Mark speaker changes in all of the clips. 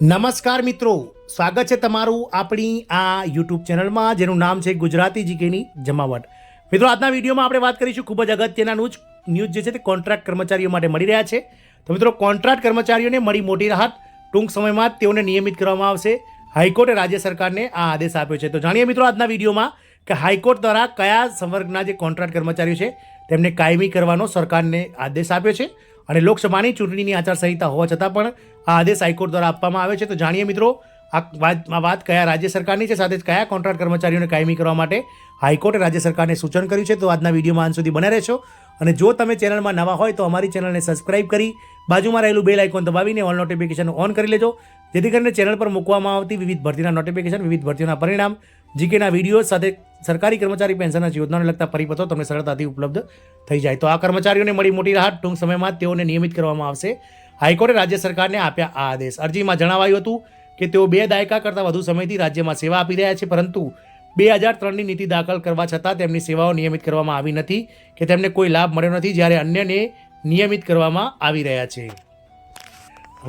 Speaker 1: નમસ્કાર મિત્રો, સ્વાગત છે તમારું આપણી આ યુટ્યુબ ચેનલમાં, જેનું નામ છે ગુજરાતી જીકેની જમાવટ. મિત્રો, આજના વિડીયોમાં આપણે વાત કરીશું ખૂબ જ અગત્યના ન્યૂઝ ન્યૂઝ જે છે તે કોન્ટ્રાક્ટ કર્મચારીઓ માટે મળી રહ્યા છે. તો મિત્રો કોન્ટ્રાક્ટ કર્મચારીઓને મળી મોટી રાહત. ટૂંક સમયમાં તેઓને નિયમિત કરવામાં આવશે. હાઈકોર્ટે રાજ્ય સરકારને આ આદેશ આપ્યો છે. તો જાણીએ મિત્રો, આજના વિડીયોમાં કે હાઈકોર્ટ દ્વારા કયા સંવર્ગના જે કોન્ટ્રાક્ટ કર્મચારીઓ છે, તેમને કાયમી કરવાનો સરકારને આદેશ આપ્યો છે. અને લોકસભાની ચૂંટણીની આચારસંહિતા હોવા છતાં પણ આ આદેશ હાઈકોર્ટ દ્વારા આપવામાં આવે છે. તો જાણીએ મિત્રો, આ વાત વાત કયા રાજ્ય સરકારની છે? સાથે જ કયા કોન્ટ્રાક્ટ કર્મચારીઓને કાયમી કરવા માટે હાઈકોર્ટે રાજ્ય સરકારને સૂચન કર્યું છે? તો આજના વિડીયોમાં અંત સુધી બને રહેશો. અને જો તમે ચેનલમાં નવા હોય તો અમારી ચેનલને સબસ્ક્રાઇબ કરી બાજુમાં રહેલું બેલ આઇકોન દબાવીને ઓલ નોટિફિકેશન ઓન કરી લેજો. જેથી કરીને ચેનલ પર મૂકવામાં આવતી વિવિધ ભરતીના નોટિફિકેશન, વિવિધ ભરતીઓના પરિણામ, જીકેના વીડિયો સાથે સરકારી કર્મચારી પેન્શનના યોજનાને લગતા પરિપત્રો તમને સરળતાથી ઉપલબ્ધ થઈ જાય. તો આ કર્મચારીઓને મળી મોટી રાહત. ટૂંક સમયમાં તેઓને નિયમિત કરવામાં આવશે. હાઈકોર્ટે રાજ્ય સરકારને આપ્યા આ આદેશ. અરજીમાં જણાવાયું હતું કે તેઓ બે દાયકા કરતાં વધુ સમયથી રાજ્યમાં સેવા આપી રહ્યા છે, પરંતુ બે હજાર ત્રણની નીતિ દાખલ કરવા છતાં તેમની સેવાઓ નિયમિત કરવામાં આવી નથી કે તેમને કોઈ લાભ મળ્યો નથી જ્યારે અન્યને નિયમિત કરવામાં આવી રહ્યા છે.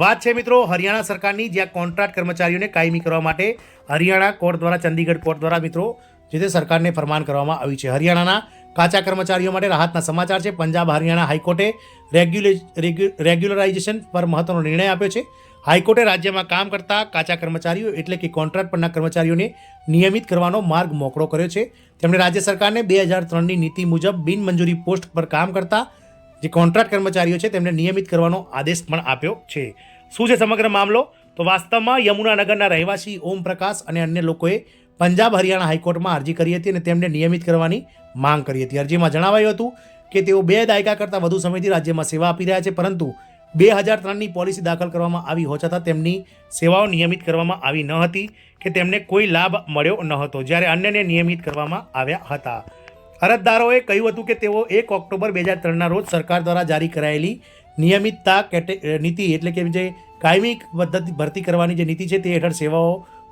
Speaker 1: વાત છે મિત્રો હરિયાણા સરકારની, જ્યાં કોન્ટ્રાક્ટ કર્મચારીઓને કાયમી કરવા માટે હરિયાણા કોર્ટ દ્વારા, ચંદીગઢ કોર્ટ દ્વારા મિત્રો જે તે સરકારને ફરમાન કરવામાં આવ્યું છે. હરિયાણાના કાચા કર્મચારીઓ માટે રાહતના સમાચાર છે. પંજાબ હરિયાણા હાઈકોર્ટે રેગ્યુલે રેગ્યુલરાઇઝેશન પર મહત્વનો નિર્ણય આપ્યો છે. હાઈકોર્ટે રાજ્યમાં કામ કરતા કાચા કર્મચારીઓ એટલે કે કોન્ટ્રાક્ટ પરના કર્મચારીઓને નિયમિત કરવાનો માર્ગ મોકળો કર્યો છે. તેમણે રાજ્ય સરકારને બે હજાર ત્રણની નીતિ મુજબ બિનમંજૂરી પોસ્ટ પર કામ કરતા જે કોન્ટ્રાક્ટ કર્મચારીઓ છે તેમને નિયમિત કરવાનો આદેશ પણ આપ્યો છે. શું છે સમગ્ર મામલો? તો વાસ્તવમાં યમુનાનગરના રહેવાસી ઓમ પ્રકાશ અને અન્ય લોકોએ પંજાબ હરિયાણા હાઈકોર્ટમાં અરજી કરી હતી અને તેમને નિયમિત કરવાની માંગ કરી હતી. અરજીમાં જણાવાયું હતું કે તેઓ બે દાયકા કરતાં વધુ સમયથી રાજ્યમાં સેવા આપી રહ્યા છે, પરંતુ બે હજાર ત્રણની પોલિસી દાખલ કરવામાં આવી હોવા છતાં તેમની સેવાઓ નિયમિત કરવામાં આવી ન હતી કે તેમને કોઈ લાભ મળ્યો ન હતો, જ્યારે અન્યને નિયમિત કરવામાં આવ્યા હતા. અરજદારોએ કહ્યું હતું કે તેઓ એક ઓક્ટોબર બે હજાર ત્રણના રોજ સરકાર દ્વારા જારી કરાયેલી નિયમિતતા કેટે નીતિ એટલે કે જે કાયમી પદ્ધતિ ભરતી કરવાની જે નીતિ છે તે હેઠળ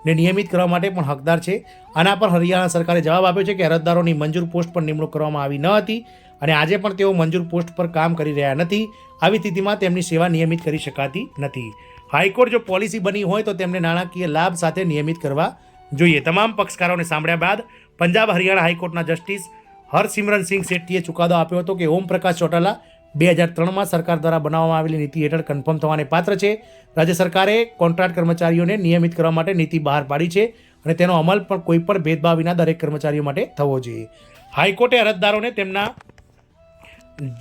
Speaker 1: સેવાઓને નિયમિત કરવા માટે પણ હકદાર છે. આના પર હરિયાણા સરકારે જવાબ આપ્યો છે કે અરજદારોની મંજૂર પોસ્ટ પર નિમણૂક કરવામાં આવી ન હતી અને આજે પણ તેઓ મંજૂર પોસ્ટ પર કામ કરી રહ્યા નથી. આવી સ્થિતિમાં તેમની સેવા નિયમિત કરી શકાતી નથી. હાઈકોર્ટ જો પોલિસી બની હોય તો તેમને નાણાકીય લાભ સાથે નિયમિત કરવા જોઈએ. તમામ પક્ષકારોને સાંભળ્યા બાદ પંજાબ હરિયાણા હાઈકોર્ટના જસ્ટિસ હરસિમરન સિંહ શેટ્ટીએ ચુકાદો આપ્યો હતો કે ઓમ પ્રકાશ ચોટાલા બે હજાર ત્રણમાં સરકાર દ્વારા બનાવવામાં આવેલી નીતિ હેઠળ કન્ફર્મ થવાને પાત્ર છે. રાજ્ય સરકારે કોન્ટ્રાક્ટ કર્મચારીઓને નિયમિત કરવા માટે નીતિ બહાર પાડી છે અને તેનો અમલ પણ કોઈપણ ભેદભાવ વિના દરેક કર્મચારીઓ માટે થવો જોઈએ. હાઈકોર્ટે અરજદારોને તેમના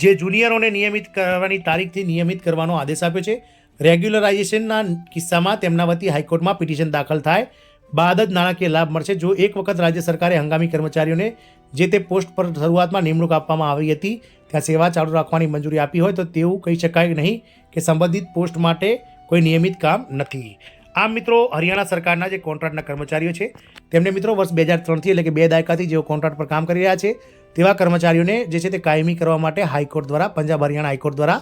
Speaker 1: જે જુનિયરોને નિયમિત કરવાની તારીખથી નિયમિત કરવાનો આદેશ આપ્યો છે. રેગ્યુલરાઇઝેશનના કિસ્સામાં તેમના વતી હાઈકોર્ટમાં પિટિશન દાખલ થાય. બાદ જ નાણાકીય લાભ મળશે. જો એક વખત રાજ્ય સરકારે હંગામી કર્મચારીઓને જે તે પોસ્ટ પર શરૂઆતમાં નિમણૂક આપવામાં આવી હતી, ત્યાં સેવા ચાલુ રાખવાની મંજૂરી આપી હોય તો તેવું કહી શકાય નહીં કે સંબંધિત પોસ્ટ માટે કોઈ નિયમિત કામ નથી. આમ મિત્રો હરિયાણા સરકારના જે કોન્ટ્રાક્ટના કર્મચારીઓ છે, તેમને મિત્રો વર્ષ બે હજાર ત્રણથી એટલે કે બે દાયકાથી જેઓ કોન્ટ્રાક્ટ પર કામ કરી રહ્યા છે, તેવા કર્મચારીઓને જે છે તે કાયમી કરવા માટે હાઈકોર્ટ દ્વારા, પંજાબ હરિયાણા હાઈકોર્ટ દ્વારા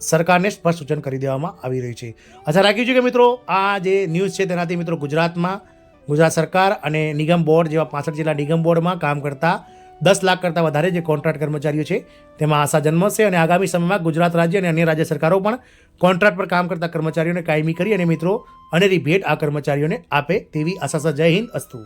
Speaker 1: સરકારને સ્પષ્ટ સૂચન કરી દેવામાં આવી રહ્યું છે. આશા રાખી છું કે મિત્રો આ જે ન્યૂઝ છે તેનાથી મિત્રો ગુજરાતમાં ગુજરાત સરકાર અને નિગમ બોર્ડ જેવા પાસઠ જિલ્લા નિગમ બોર્ડમાં કામ કરતા દસ લાખ કરતાં વધારે જે કોન્ટ્રાક્ટ કર્મચારીઓ છે, તેમાં આશા જન્મશે અને આગામી સમયમાં ગુજરાત રાજ્ય અને અન્ય રાજ્ય સરકારો પણ કોન્ટ્રાક્ટ પર કામ કરતા કર્મચારીઓને કાયમી કરી અને મિત્રો અનેરી ભેટ આ કર્મચારીઓને આપે તેવી આશા જય હિન્દ, અસ્તુ.